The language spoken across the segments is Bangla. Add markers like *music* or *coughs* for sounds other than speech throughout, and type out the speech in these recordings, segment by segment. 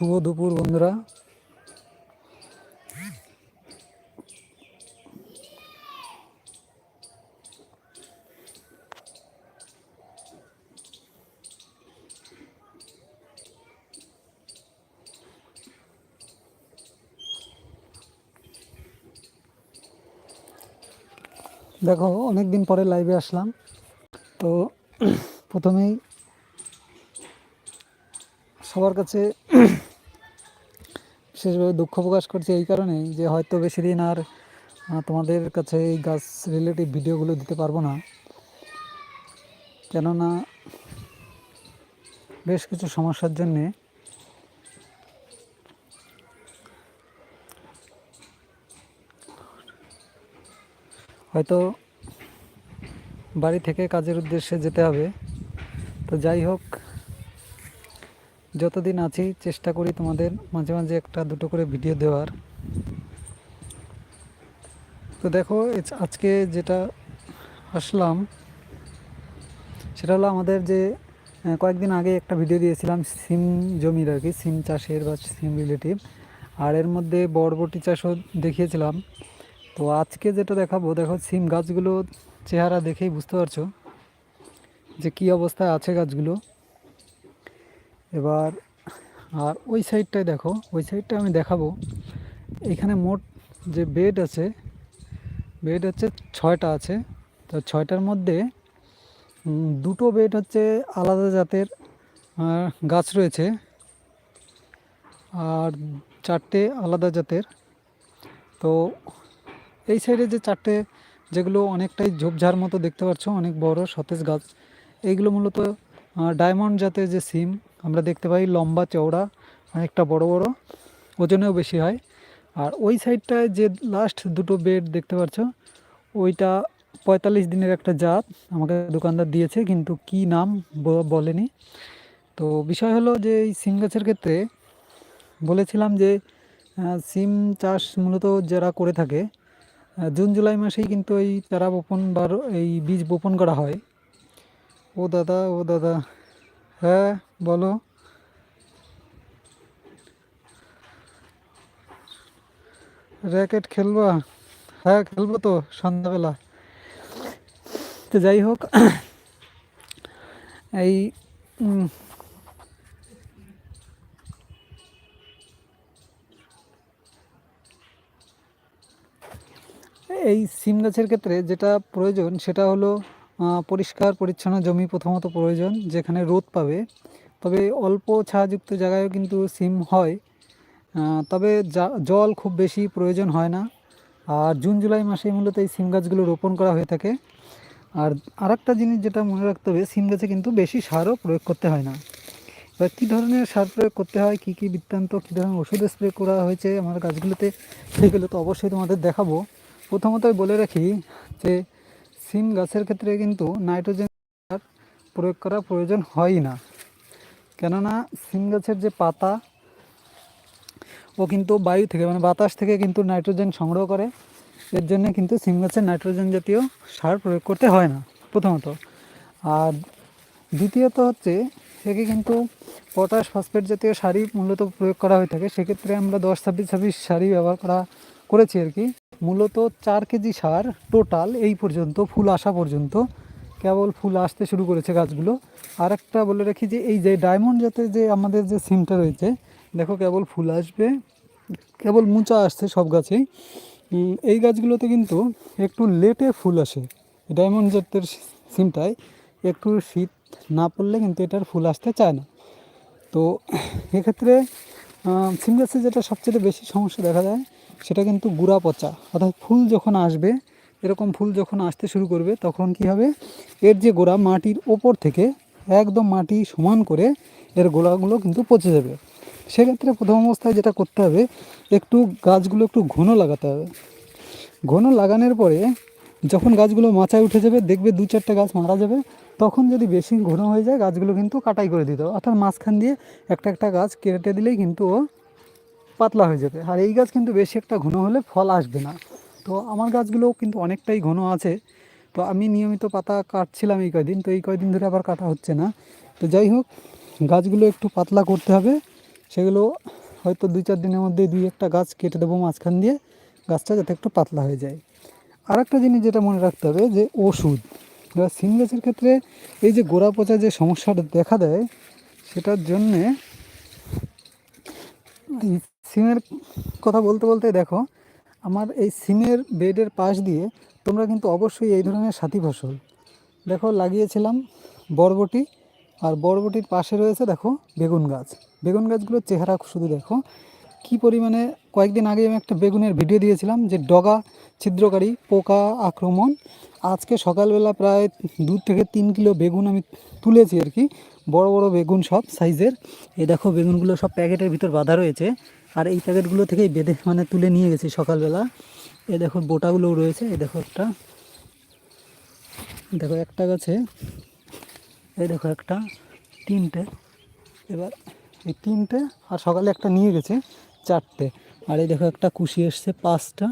শুভ দুপুর বন্ধুরা। দেখো অনেক দিন পরে লাইভে আসলাম। তো প্রথমেই সবার কাছে বিশেষভাবে দুঃখ প্রকাশ করছি এই কারণেই যে হয়তো বেশি দিন আর তোমাদের কাছে এই গাছ রিলেটিভ ভিডিওগুলো দিতে পারব না। কেননা বেশ কিছু সমস্যার জন্যে হয়তো বাড়ি থেকে কাজের উদ্দেশ্যে যেতে হবে। তো যাই হোক যতদিন আছি, চেষ্টা করি তোমাদের মাঝে মাঝে একটা দুটো করে ভিডিও দেওয়ার। তো দেখো আজকে যেটা আসলাম, সেটা হলো আমাদের যে কয়েকদিন আগে একটা ভিডিও দিয়েছিলাম, সিম জমির আর কি, সিম চাষের বা সিম রিলেটিভ। আর এর মধ্যে বরবটি চাষও দেখিয়েছিলাম। তো আজকে যেটা দেখাবো, দেখো সিম গাছগুলো চেহারা দেখেই বুঝতে পারছ যে কী অবস্থায় আছে গাছগুলো। এবার, আর ওই সাইডটায় দেখো, ওই সাইডটা আমি দেখাবো। এখানে মোট যে বেড আছে, বেড হচ্ছে ছয়টা আছে। তো ছয়টার মধ্যে দুটো বেড হচ্ছে আলাদা জাতের গাছ রয়েছে। আর চারটে আলাদা জাতের। তো এই সাইডে যে চারটে, যেগুলো অনেকটাই ঝোপঝাড় মতো দেখতে পাচ্ছ, অনেক বড় সতেজ গাছ, এইগুলো মূলত ডায়মন্ড জাতের যে সিম আমরা দেখতে পাই লম্বা চওড়া, অনেকটা বড় বড়, ওজনেও বেশি হয়। আর ওই সাইডটায় যে লাস্ট দুটো বেড দেখতে পাচ্ছ, ওইটা পঁয়তাল্লিশ দিনের একটা জাত, আমাকে দোকানদার দিয়েছে, কিন্তু কি নাম বলেনি। তো বিষয় হলো যে এই সিম গাছের ক্ষেত্রে বলেছিলাম যে সিম চাষ মূলত যারা করে থাকে জুন, জুলাই মাসেই কিন্তু এই চারা বপন বা এই বীজ বপন করা হয়। ও দাদা ও দাদা হ্যাঁ বলো। র্যাকেট খেলবা? হ্যাঁ খেলব তো, সন্ধ্যাবেলা। তো যাই হোক, *clears throat* এই এই সিম গাছের ক্ষেত্রে যেটা প্রয়োজন সেটা হলো পরিষ্কার, পরিচ্ছন্ন জমি প্রথমত প্রয়োজন, যেখানে রোদ পাবে। তবে অল্প ছায়াযুক্ত জায়গায়ও কিন্তু সিম হয়। তবে জল খুব বেশি প্রয়োজন হয় না। আর জুন, জুলাই মাসে মূলত এই সিম গাছগুলো রোপণ করা হয়ে থাকে। আর আরেকটা জিনিস যেটা মনে রাখতে হবে, সিম গাছে কিন্তু বেশি সারও প্রয়োগ করতে হয় না। এবার কী ধরনের সার প্রয়োগ করতে হয়, কী কী বৃত্তান্ত, কী ধরনের ওষুধ স্প্রে করা হয়েছে আমার গাছগুলোতে, সেগুলো তো অবশ্যই তোমাদের দেখাবো। প্রথমতই বলে রাখি যে, সিম গাছের ক্ষেত্রে কিন্তু নাইট্রোজেন সার প্রয়োগ করা প্রয়োজন হয় না। কেননা সিম গাছের যে পাতা, ও কিন্তু বায়ু থেকে মানে বাতাস থেকে কিন্তু নাইট্রোজেন সংগ্রহ করে। এর জন্য কিন্তু সিম গাছের নাইট্রোজেন জাতীয় সার প্রয়োগ করতে হয় না, প্রথমত। আর দ্বিতীয়ত হচ্ছে একে কিন্তু পটাশ ফসফেট জাতীয় সারই মূলত প্রয়োগ করা হয়ে থাকে। সেক্ষেত্রে আমরা দশ, ছাব্বিশ ছাব্বিশ সারই ব্যবহার করা, করেছি আর কি। মূলত চার কেজি সার টোটাল এই পর্যন্ত, ফুল আসা পর্যন্ত কেবল ফুল আসতে শুরু করেছে গাছগুলো। আর একটা বলে রাখি যে, এই যে ডায়মন্ড জাতের যে আমাদের যে সিমটা রয়েছে, দেখো কেবল ফুল আসবে, কেবল মুচা আসছে সব গাছেই। এই গাছগুলোতে কিন্তু একটু লেটে ফুল আসে ডায়মন্ড জাতের সিমটায়। একটু শীত না পড়লে কিন্তু এটার ফুল আসতে চায় না। তো এক্ষেত্রে সিম গাছে যেটা সবচেয়ে বেশি সমস্যা দেখা যায় সেটা কিন্তু গুড়া পচা, অর্থাৎ ফুল যখন আসবে এরকম ফুল যখন আসতে শুরু করবে, তখন কি হবে? এর যে গোড়া মাটির ওপর থেকে একদম মাটি সমান করে এর গোড়াগুলো কিন্তু পচে যাবে। সেক্ষেত্রে প্রথম অবস্থায় যেটা করতে হবে, একটু গাছগুলো একটু ঘন লাগাতে হবে। ঘন লাগানোর পরে যখন গাছগুলো মাচায় উঠে যাবে, দেখবে দু চারটে গাছ মারা যাবে, তখন যদি বেশি ঘন হয়ে যায়, গাছগুলো কিন্তু কাটাই করে দিতে হবে। অর্থাৎ মাঝখান দিয়ে একটা একটা গাছ কেটে দিলেই কিন্তু ও পাতলা হয়ে যাবে। আর এই গাছ কিন্তু বেশি একটা ঘন হলে ফল আসবে না। তো আমার গাছগুলোও কিন্তু অনেকটাই ঘন আছে। তো আমি নিয়মিত পাতা কাটছিলাম এই কয়দিন, তো এই কয়দিন ধরে আবার কাটা হচ্ছে না। তো যাই হোক, গাছগুলো একটু পাতলা করতে হবে। সেগুলো হয়তো দুই চার দিনের মধ্যে দুই একটা গাছ কেটে দেবো মাঝখান দিয়ে, গাছটা যাতে একটু পাতলা হয়ে যায়। আর একটা জিনিস যেটা মনে রাখতে হবে যে ওষুধ। এবার সিম গাছের ক্ষেত্রে এই যে গোড়া পচা যে সমস্যাটা দেখা দেয়, সেটার জন্যে সিমের কথা বলতে বলতে দেখো আমার এই সিমের বেডের পাশ দিয়ে তোমরা কিন্তু অবশ্যই এই ধরনের সাথী ফসল। দেখো, লাগিয়েছিলাম বরবটি আর বরবটির পাশে রয়েছে, দেখো, বেগুন গাছ। বেগুন গাছগুলোর চেহারা শুধু দেখো। কি পরিমাণে, কয়েকদিন আগে আমি একটা বেগুনের ভিডিও দিয়েছিলাম যে ডগা, ছিদ্রকারী, পোকা আক্রমণ। আজকে সকালবেলা প্রায় দু থেকে তিন কিলো বেগুন আমি তুলেছি আর কি। বড় বড় বেগুন সব সাইজের। এই দেখো, বেগুনগুলো সব প্যাকেটের ভিতর বাঁধা রয়েছে। আর এই প্যাকেটগুলো থেকেই বেঁধে মানে তুলে নিয়ে গেছি সকালবেলা। এ দেখো বোটাগুলোও রয়েছে, এই দেখো একটা। দেখো একটা গাছে, এই দেখো একটা, তিনটে। এবার এই তিনটে আর সকালে একটা নিয়ে গেছে, চারটে। আর এই দেখো একটা কুশি এসছে, পাঁচটা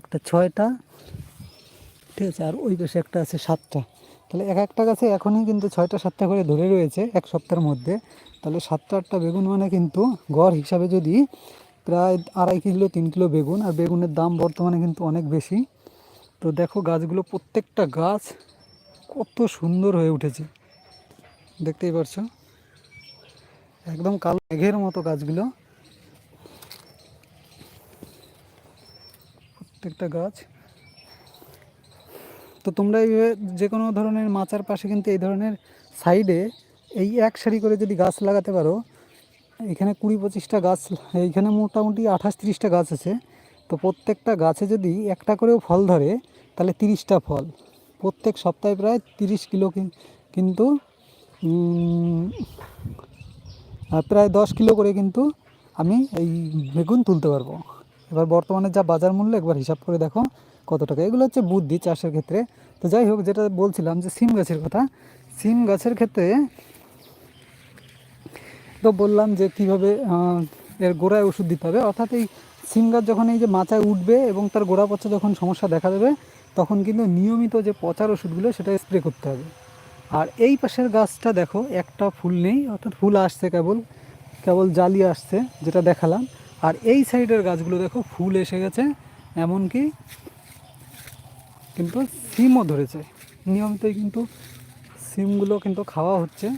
একটা ছয়টা, ঠিক আছে। আর ওই পাশে একটা আছে সাতটা। তাহলে এক একটা গাছে এখনই কিন্তু ছয়টা, সাতটা করে ধরে রয়েছে এক সপ্তাহের মধ্যে। তাহলে সাতটা, আটটা বেগুন মানে কিন্তু গড় হিসাবে যদি প্রায় আড়াই কিলো, তিন কিলো বেগুন, আর বেগুনের দাম বর্তমানে কিন্তু অনেক বেশি। তো দেখো গাছগুলো, প্রত্যেকটা গাছ কত সুন্দর হয়ে উঠেছে। দেখতেই পারছ? একদম কালো মেঘের মতো গাছগুলো। প্রত্যেকটা গাছ তো তোমরা এইভাবে যে কোনো ধরনের মাচার পাশে কিন্তু এই ধরনের সাইডে এই এক সারি করে যদি গাছ লাগাতে পারো, এখানে কুড়ি পঁচিশটা গাছ, এইখানে মোটামুটি আঠাশ তিরিশটা গাছ আছে। তো প্রত্যেকটা গাছে যদি একটা করেও ফল ধরে, তাহলে তিরিশটা ফল। প্রত্যেক সপ্তাহে প্রায় তিরিশ কিলো কিন- কিন্তু প্রায় দশ কিলো করে কিন্তু আমি এই বেগুন তুলতে পারব। এবার বর্তমানে যা বাজার মূল্য, একবার হিসাব করে দেখো। কত টাকা? এগুলো হচ্ছে বুদ্ধি চাষের ক্ষেত্রে। তো যাই হোক, যেটা বলছিলাম যে সিম গাছের কথা, সিম গাছের ক্ষেত্রে তো বললাম যে কীভাবে এর গোড়ায় ওষুধ দিতে হবে। অর্থাৎ এই সিম গাছ যখন এই যে মাচায় উঠবে এবং তার গোড়া পচা যখন সমস্যা দেখা দেবে, তখন কিন্তু নিয়মিত যে পচার ওষুধগুলো সেটা স্প্রে করতে হবে। আর এই পাশের গাছটা দেখো, একটা ফুল নেই, অর্থাৎ ফুল আসছে কেবল কেবল জালি আসছে, যেটা দেখালাম। আর এই সাইডের গাছগুলো দেখো, ফুল এসে গেছে, এমনকি কিন্তু সিমও ধরেছে। নিয়মিতই কিন্তু সিমগুলো কিন্তু খাওয়া হচ্ছে।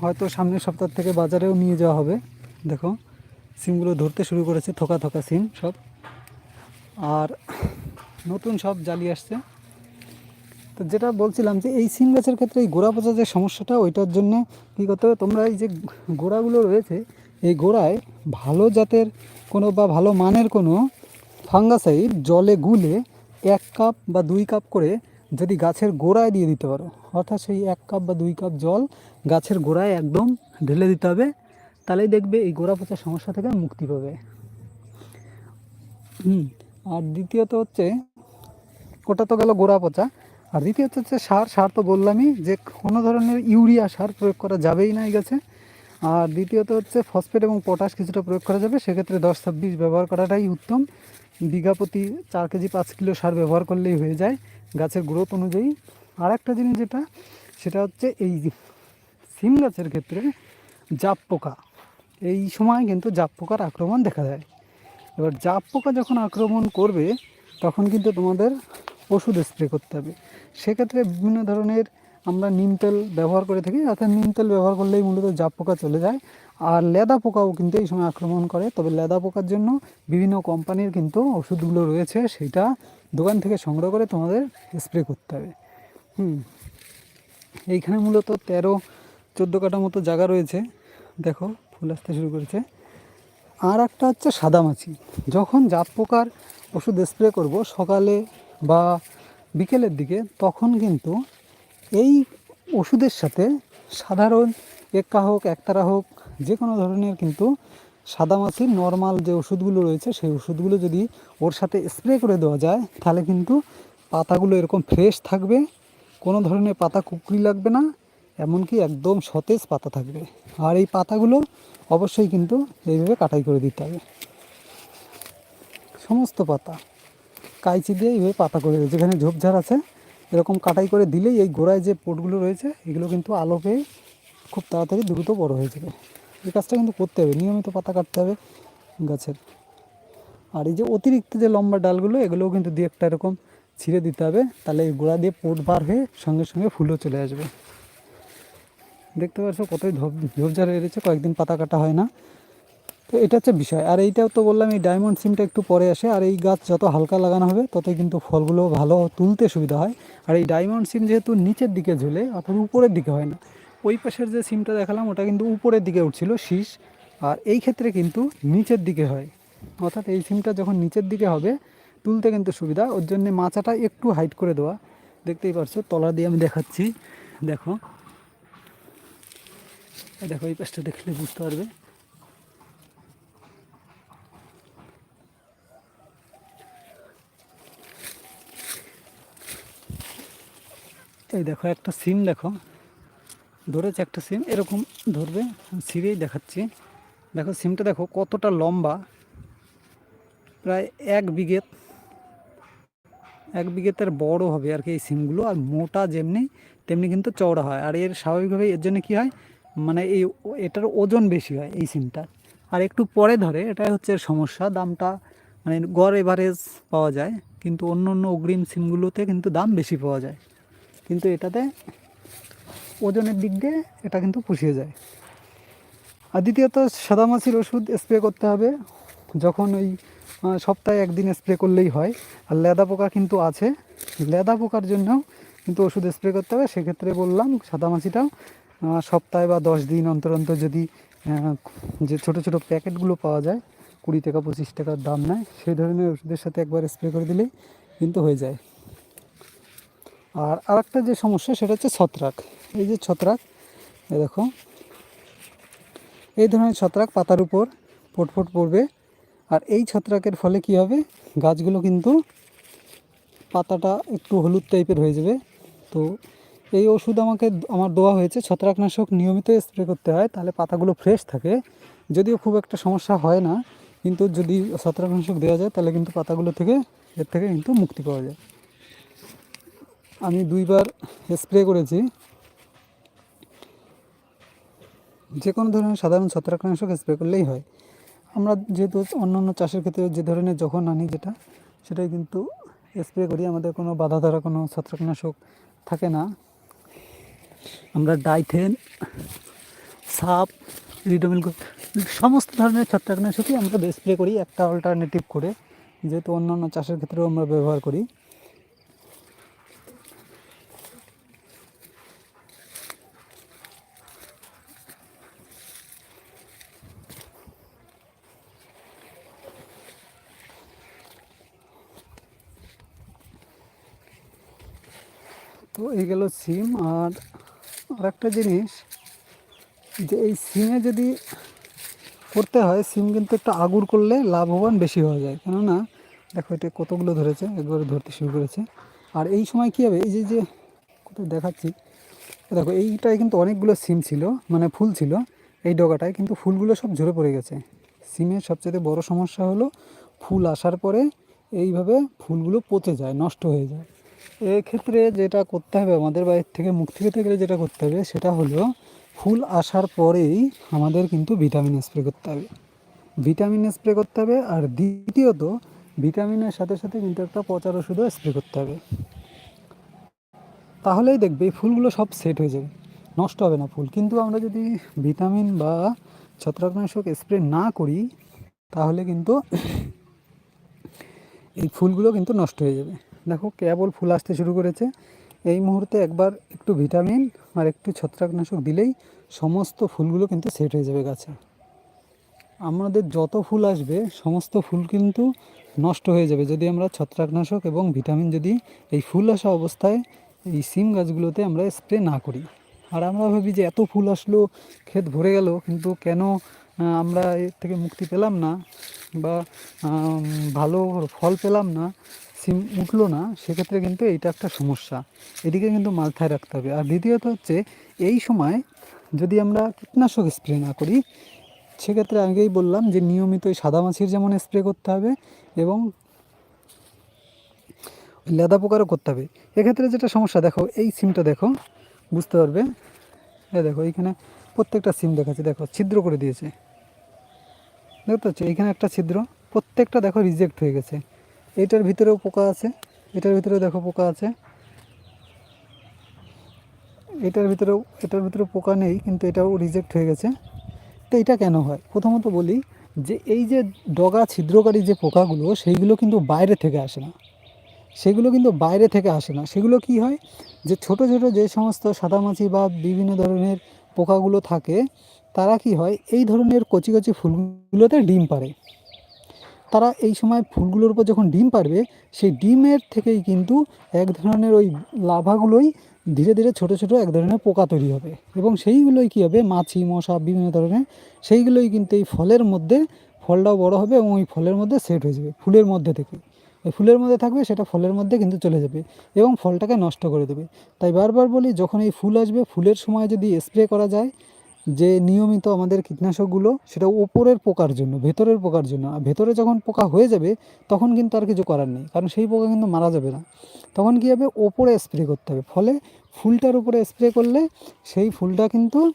হয়তো সামনের সপ্তাহ থেকে বাজারেও নিয়ে যাওয়া হবে। দেখো, সিমগুলো ধরতে শুরু করেছে, থোকা থোকা সিম সব। আর নতুন সব জ্বালিয়ে আসছে। তো যেটা বলছিলাম যে, এই সিম গাছের ক্ষেত্রে এই গোড়া পচা যে সমস্যাটা, ওইটার জন্য কী করতে হবে? তোমরা এই যে গোড়াগুলো রয়েছে, এই গোড়ায় ভালো জাতের কোনো বা ভালো মানের কোনো ফাঙ্গাসাইড জলে গুলে এক কাপ বা দুই কাপ করে যদি গাছের গোড়ায় দিয়ে দিতে পারো, অর্থাৎ সেই এক কাপ বা দুই কাপ জল গাছের গোড়ায় একদম ঢেলে দিতে হবে, তাহলেই দেখবে এই গোড়া পচার সমস্যা থেকে মুক্তি পাবে। হুম, আর দ্বিতীয়ত হচ্ছে, ওটা তো গেল গোড়া পচা, আর দ্বিতীয়ত হচ্ছে সার সার তো বললামই যে কোনো ধরনের ইউরিয়া সার প্রয়োগ করা যাবেই না এই গাছে। আর দ্বিতীয়ত হচ্ছে ফসফেট এবং পটাশ কিছুটা প্রয়োগ করা যাবে, সেক্ষেত্রে দশ ছাব্বিশ ব্যবহার করাটাই উত্তম। বিঘা প্রতি চার কেজি পাঁচ কিলো সার ব্যবহার করলেই হয়ে যায় গাছের গ্রোথ অনুযায়ী। আর একটা জিনিস যেটা, সেটা হচ্ছে এই সিম গাছের ক্ষেত্রে জাপ পোকা, এই সময় কিন্তু জাপ পোকার আক্রমণ দেখা যায় এবার জাপ পোকা যখন আক্রমণ করবে, তখন কিন্তু তোমাদের ওষুধ স্প্রে করতে হবে। সেক্ষেত্রে বিভিন্ন ধরনের আমরা নিম তেল ব্যবহার করে থাকি, অর্থাৎ নিম তেল ব্যবহার করলেই মূলত জাপ পোকা চলে যায়। আর লেদা পোকাও কিন্তু এই সময় আক্রমণ করে। তবে লেদা পোকার জন্য বিভিন্ন কোম্পানির কিন্তু ওষুধগুলো রয়েছে, সেটা দোকান থেকে সংগ্রহ করে তোমাদের স্প্রে করতে হবে। হুম। এইখানে মূলত তেরো, চোদ্দ কাটা মতো জায়গা রয়েছে। দেখো, ফুল আসতে শুরু করেছে। আর একটা হচ্ছে সাদামাছি যখন জাপ পোকার ওষুধ স্প্রে করব সকালে বা বিকেলের দিকে, তখন কিন্তু এই ওষুধের সাথে সাধারণ এক্কা হোক একতারা হোক যে কোনো ধরনের কিন্তু সাদামাছির নর্মাল যে ওষুধগুলো রয়েছে, সেই ওষুধগুলো যদি ওর সাথে স্প্রে করে দেওয়া যায়, তাহলে কিন্তু পাতাগুলো এরকম ফ্রেশ থাকবে, কোনো ধরনের পাতা কুকরি লাগবে না, এমনকি একদম সতেজ পাতা থাকবে। আর এই পাতাগুলো অবশ্যই কিন্তু এইভাবে কাটাই করে দিতে হবে। সমস্ত পাতা, কাইচি দিয়ে এইভাবে পাতা করে যেখানে ঝোপঝাড় আছে, এরকম কাটাই করে দিলেই এই গোড়ায় যে পোটগুলো রয়েছে, এগুলো কিন্তু আলো পেয়ে খুব তাড়াতাড়ি দ্রুত বড় হয়ে যাবে। এই কাজটা কিন্তু করতে হবে। নিয়মিত পাতা কাটতে হবে গাছের। আর এই যে অতিরিক্ত যে লম্বা ডালগুলো, এগুলোও কিন্তু দিয়ে একটা এরকম ছিঁড়ে দিতে হবে। তাহলে এই গোড়া দিয়ে পোট বার হয়ে সঙ্গে সঙ্গে ফুলও চলে আসবে। দেখতে পাচ্ছ কতই ঝোপ ঝোপঝাড় হয়ে রয়েছে, কয়েকদিন পাতা কাটা হয় না। তো এটা হচ্ছে বিষয়। আর এইটাও তো বললাম, এই ডায়মন্ড সিমটা একটু পরে আসে। আর এই গাছ যত হালকা লাগানো হবে, ততই কিন্তু ফলগুলো ভালো তুলতে সুবিধা হয়। আর এই ডায়মন্ড সিম যেহেতু নিচের দিকে ঝুলে অথবা উপরের দিকে হয় না ওই পাশের যে সিমটা দেখালাম, ওটা কিন্তু উপরের দিকে উঠছিল, শীষ। আর এই ক্ষেত্রে কিন্তু নিচের দিকে হয়। অর্থাৎ এই সিমটা যখন নিচের দিকে হবে, তুলতে কিন্তু সুবিধা। ওর জন্যে মাচাটা একটু হাইট করে দেওয়া। দেখতেই পারছ, তলা দিয়ে আমি দেখাচ্ছি। দেখো। দেখো, এই পাশটা দেখলে বুঝতে পারবে। এই দেখো, একটা সিম দেখো। ধরেছে একটা সিম, এরকম ধরবে ছিঁড়েই দেখাচ্ছি। দেখো, সিমটা দেখো কতটা লম্বা, প্রায় এক বিঘে, এক বিঘেতের বড় হবে আর কি এই সিমগুলো, আর মোটা যেমনি, তেমনি কিন্তু চওড়া হয়। আর এর স্বাভাবিকভাবে এর জন্য কী হয় মানে এই এটার ওজন বেশি হয় এই সিমটা। আর একটু পরে ধরে, এটাই হচ্ছে সমস্যা, দামটা মানে গড় এভারেজ পাওয়া যায়, কিন্তু অন্য অন্য অগ্রিম সিমগুলোতে কিন্তু দাম বেশি পাওয়া যায়। কিন্তু এটাতে ওজনের দিক দিয়ে এটা কিন্তু পুষিয়ে যায়। আর দ্বিতীয়ত সাদামাছির ওষুধ স্প্রে করতে হবে। যখন ওই সপ্তাহে একদিন স্প্রে করলেই হয়। আর লেদা পোকা কিন্তু আছে। লেদা পোকার জন্যও কিন্তু ওষুধ স্প্রে করতে হবে। সেক্ষেত্রে বললাম সাদামাছিটাও আহ, সপ্তাহে বা দশ দিন অন্তর অন্তর যদি যে ছোট ছোট প্যাকেটগুলো পাওয়া যায় কুড়ি টাকা পঁচিশ টাকার দাম নেয় সেই ধরনের ওষুধের সাথে একবার স্প্রে করে দিলেই কিন্তু হয়ে যায়। আর আরেকটা যে সমস্যা সেটা হচ্ছে ছত্রাক। এই যে ছত্রাক, এই দেখো, এই ধরনের ছত্রাক পাতার উপর ফোট পড়বে। আর এই ছত্রাকের ফলে কি হবে? গাছগুলো কিন্তু পাতাটা একটু হলুদ টাইপের হয়ে যাবে। তো এই ওষুধ আমাকে আমার দেওয়া হয়েছে, ছত্রাকনাশক নিয়মিত স্প্রে করতে হয়, তাহলে পাতাগুলো ফ্রেশ থাকে। যদিও খুব একটা সমস্যা হয় না, কিন্তু যদি ছত্রাকনাশক দেওয়া যায়, তাহলে কিন্তু পাতাগুলো থেকে, এর থেকে কিন্তু মুক্তি পাওয়া যায়। আমি দুইবার স্প্রে করেছি। যে কোনো ধরনের সাধারণ ছত্রাকনাশক স্প্রে করলেই হয়। আমরা যেহেতু অন্য অন্য চাষের ক্ষেত্রে যে ধরনের যখন আনি যেটা, সেটাই কিন্তু স্প্রে করি, আমাদের কোনো বাধা ধরা কোনো ছত্রাকনাশক থাকে না। আমরা ডাইথেন, সাপ রিডোমিল সমস্ত ধরনের ছত্রাকনাশকই আমরা স্প্রে করি একটা অল্টারনেটিভ করে, যেহেতু অন্যান্য চাষের ক্ষেত্রেও আমরা ব্যবহার করি। এই গেল সিম আর আর একটা জিনিস যে এই সিমে যদি করতে হয়, সিম কিন্তু একটা আগুর করলে লাভবান বেশি হওয়া যায়। কেননা দেখো এটা কতগুলো ধরেছে, একবারে ধরতে শুরু করেছে। আর এই সময় কী হবে? এই যে যে কোথায় দেখাচ্ছি, দেখো এইটায় কিন্তু অনেকগুলো সিম ছিল মানে ফুল ছিল এই ডগাটায়, কিন্তু ফুলগুলো সব ঝরে পড়ে গেছে। সিমের সবচেয়ে বড় সমস্যা হলো ফুল আসার পরে এইভাবে ফুলগুলো পচে যায়, নষ্ট হয়ে যায়। এক্ষেত্রে যেটা করতে হবে, আমাদের বাইরের থেকে মুক্তি পেতে গেলে যেটা করতে হবে, সেটা হলো ফুল আসার পরেই আমাদের কিন্তু ভিটামিন স্প্রে করতে হবে। ভিটামিন স্প্রে করতে হবে আর দ্বিতীয়ত ভিটামিনের সাথে সাথে কিন্তু একটা পচার ওষুধও স্প্রে করতে হবে। তাহলেই দেখবে এই ফুলগুলো সব সেট হয়ে যাবে, নষ্ট হবে না ফুল। কিন্তু আমরা যদি ভিটামিন বা ছত্রাকনাশক স্প্রে না করি, তাহলে কিন্তু এই ফুলগুলো কিন্তু নষ্ট হয়ে যাবে। দেখো, কেবল ফুল আসতে শুরু করেছে। এই মুহূর্তে একবার একটু ভিটামিন আর একটু ছত্রাকনাশক দিলেই সমস্ত ফুলগুলো কিন্তু সেট হয়ে যাবে গাছে। আমাদের যত ফুল আসবে, সমস্ত ফুল কিন্তু নষ্ট হয়ে যাবে। যদি আমরা ছত্রাকনাশক এবং ভিটামিন যদি এই ফুল আসা অবস্থায় এই সিম গাছগুলোতে আমরা স্প্রে না করি। আর আমরা ভাবি যে এত ফুল আসলো, ক্ষেত ভরে গেল, কিন্তু কেন আমরা এর থেকে মুক্তি পেলাম না বা ভালো ফল পেলাম না। সিম উঠল না, সেক্ষেত্রে কিন্তু এইটা একটা সমস্যা। এদিকে কিন্তু মাথায় রাখতে হবে। আর দ্বিতীয়ত হচ্ছে, এই সময় যদি আমরা কীটনাশক স্প্রে না করি, সেক্ষেত্রে আগেই বললাম যে নিয়মিত ওই সাদা মাছির যেমন স্প্রে করতে হবে এবং লেদা পোকারও করতে হবে। এক্ষেত্রে যেটা সমস্যা, দেখো, এই সিমটা দেখো, বুঝতে পারবে? এ দেখো, এইখানে প্রত্যেকটা সিম দেখাচ্ছে। দেখো, ছিদ্র করে দিয়েছে। দেখতে পাচ্ছ? এইখানে একটা ছিদ্র, প্রত্যেকটা দেখো রিজেক্ট হয়ে গেছে। এইটার ভিতরেও পোকা আছে। এটার ভিতরেও দেখো পোকা আছে। এটার ভিতরেও, এটার ভিতরে পোকা নেই, কিন্তু এটাও রিজেক্ট হয়ে গেছে। তো এটা কেন হয়? প্রথমত বলি যে এই যে ডগা, ছিদ্রকারী যে পোকাগুলো, সেইগুলো কিন্তু বাইরে থেকে আসে না। সেগুলো কিন্তু বাইরে থেকে আসে না। সেগুলো কি হয়? যে ছোট ছোট যে সমস্ত সাদামাছি বা বিভিন্ন ধরনের পোকাগুলো থাকে, তারা কি হয়? এই ধরনের কচি কচি ফুলগুলোতে ডিম পারে তারা এই সময় ফুলগুলোর উপর যখন ডিম পারবে সেই ডিমের থেকেই কিন্তু এক ধরনের ওই লাভাগুলোই ধীরে ধীরে ছোট ছোট এক ধরনের পোকা তৈরি হবে। এবং সেইগুলোই কী হবে? মাছি, মশা, বিভিন্ন ধরনের, সেইগুলোই কিন্তু এই ফলের মধ্যে ফলটাও বড় হবে এবং ওই ফলের মধ্যে সেট হয়ে যাবে, ফুলের মধ্যে থেকে। ওই ফুলের মধ্যে থাকবে, সেটা ফলের মধ্যে কিন্তু চলে যাবে এবং ফলটাকে নষ্ট করে দেবে। তাই বারবার বলি, যখন এই ফুল আসবে, ফুলের সময় যদি স্প্রে করা যায় যে নিয়মিত আমাদের কীটনাশকগুলো সেটা ওপরের পোকার জন্য, ভেতরের পোকার জন্য। আর ভেতরে যখন পোকা হয়ে যাবে, তখন কিন্তু আর কিছু করার নেই। কারণ সেই পোকা কিন্তু মারা যাবে না। তখন কী হবে? ওপরে স্প্রে করতে হবে। ফলে ফুলটার উপরে স্প্রে করলে সেই ফুলটা কিন্তু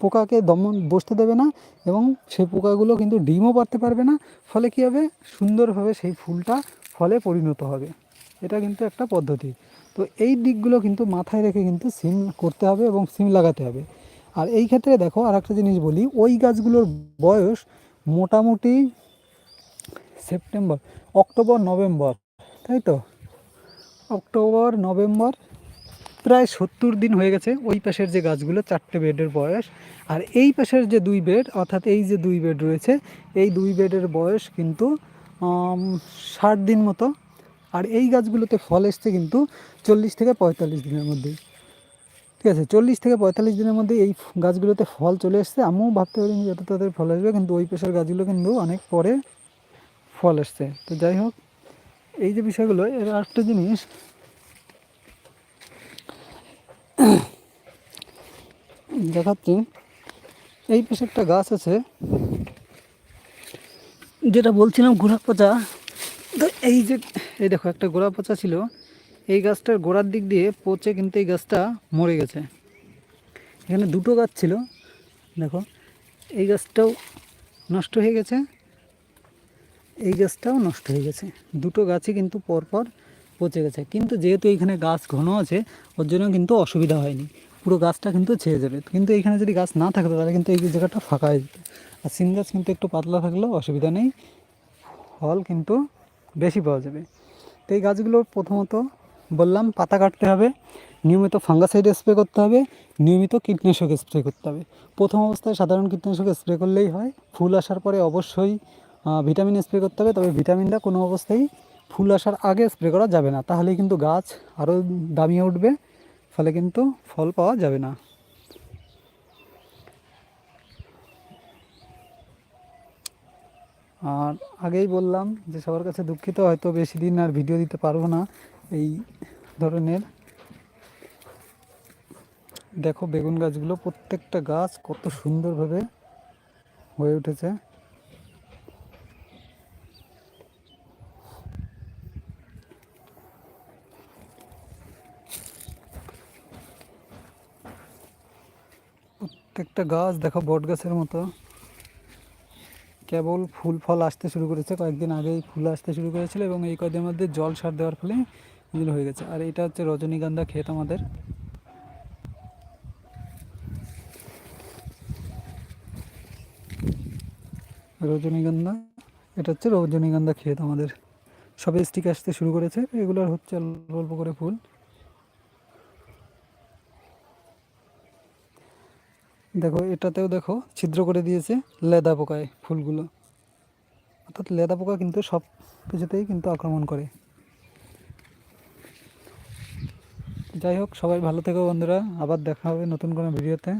পোকাকে দমন, বসতে দেবে না এবং সেই পোকাগুলো কিন্তু ডিমও পারতে পারবে না। ফলে কী হবে? সুন্দরভাবে সেই ফুলটা ফলে পরিণত হবে। এটা কিন্তু একটা পদ্ধতি। তো এই দিকগুলো কিন্তু মাথায় রেখে কিন্তু সিম করতে হবে এবং সিম লাগাতে হবে। আর এই ক্ষেত্রে দেখো আর একটা জিনিস বলি, ওই গাছগুলোর বয়স মোটামুটি সেপ্টেম্বর, অক্টোবর, নভেম্বর, তাই তো? অক্টোবর, নভেম্বর, প্রায় সত্তর দিন হয়ে গেছে ওই পাশের যে গাছগুলো, চারটে বেডের বয়স। আর এই পাশের যে দুই বেড, অর্থাৎ এই যে দুই বেড রয়েছে, এই দুই বেডের বয়স কিন্তু ষাট দিন মতো। আর এই গাছগুলোতে ফল এসছে কিন্তু চল্লিশ থেকে পঁয়তাল্লিশ দিনের মধ্যেই ঠিক আছে, চল্লিশ থেকে পঁয়তাল্লিশ দিনের মধ্যে এই গাছগুলোতে ফল চলে এসছে। আমিও ভাবতে পারিনি যত তাদের ফল আসবে, কিন্তু ওই পেশার গাছগুলো কিন্তু অনেক পরে ফল এসছে। তো যাই হোক, এই যে বিষয়গুলো, এর আরেকটা জিনিস, *coughs* দেখাচ্ছি। এই পাশে একটা গাছ আছে, যেটা বলছিলাম গোড়া পচা। তো এই যে, এই দেখো, একটা গোড়া পচা ছিল। এই গাছটার গোড়ার দিক দিয়ে পচে কিন্তু এই গাছটা মরে গেছে। এখানে দুটো গাছ ছিল, দেখো। এই গাছটাও নষ্ট হয়ে গেছে, এই গাছটাও নষ্ট হয়ে গেছে। দুটো গাছই কিন্তু পরপর পচে গেছে। কিন্তু যেহেতু এইখানে গাছ ঘন আছে, ওর জন্য কিন্তু অসুবিধা হয়নি। পুরো গাছটা কিন্তু ছেড়ে যাবে। কিন্তু এইখানে যদি গাছ না থাকতো, তাহলে কিন্তু এই জায়গাটা ফাঁকা হয়ে যেত। আর সিম গাছ কিন্তু একটু পাতলা থাকলেও অসুবিধা নেই। ফল কিন্তু বেশি পাওয়া যাবে। তো এই গাছগুলো প্রথমত বললাম, পাতা কাটতে হবে, নিয়মিত ফাঙ্গাসাইড স্প্রে করতে হবে, নিয়মিত কীটনাশক স্প্রে করতে হবে। প্রথম অবস্থায় সাধারণ কীটনাশক স্প্রে করলেই হয়। ফুল আসার পরে অবশ্যই ভিটামিন স্প্রে করতে হবে, তবে ভিটামিনটা কোনো অবস্থায় ফুল আসার আগে স্প্রে করা যাবে না। তাহলেই কিন্তু গাছ আরও দামিয়ে উঠবে, ফলে কিন্তু ফল পাওয়া যাবে না। আর আগেই বললাম যে, সবার কাছে দুঃখিত, হয়তো বেশি দিন আর ভিডিও দিতে পারব না। এই ধরনের। দেখো বেগুন গাছগুলো, প্রত্যেকটা গাছ কত সুন্দরভাবে হয়ে উঠেছে। প্রত্যেকটা গাছ, দেখো বট গাছের মতো। কেবল ফুল ফল আসতে শুরু করেছে। কয়েকদিন আগেই ফুল আসতে শুরু করেছিল এবং এই কয়েকদিনের মধ্যে জল সার দেওয়ার ফলে এগুলো হয়ে গেছে। আর এটা হচ্ছে রজনীগন্ধা ক্ষেত আমাদের। রজনীগন্ধা, এটা হচ্ছে রজনীগন্ধা ক্ষেত আমাদের। সবে স্টিক আসতে শুরু করেছে, এগুলোর হচ্ছে অল্প অল্প করে ফুল। দেখো, এটাতেও দেখো, ছিদ্র করে দিয়েছে লেদা পোকায় ফুলগুলো। অর্থাৎ লেদা পোকা কিন্তু সব কিছুতেই কিন্তু আক্রমণ করে। যাই হোক সবাই ভালো থেকো বন্ধুরা। আবার দেখা হবে নতুন কোনো ভিডিওতে।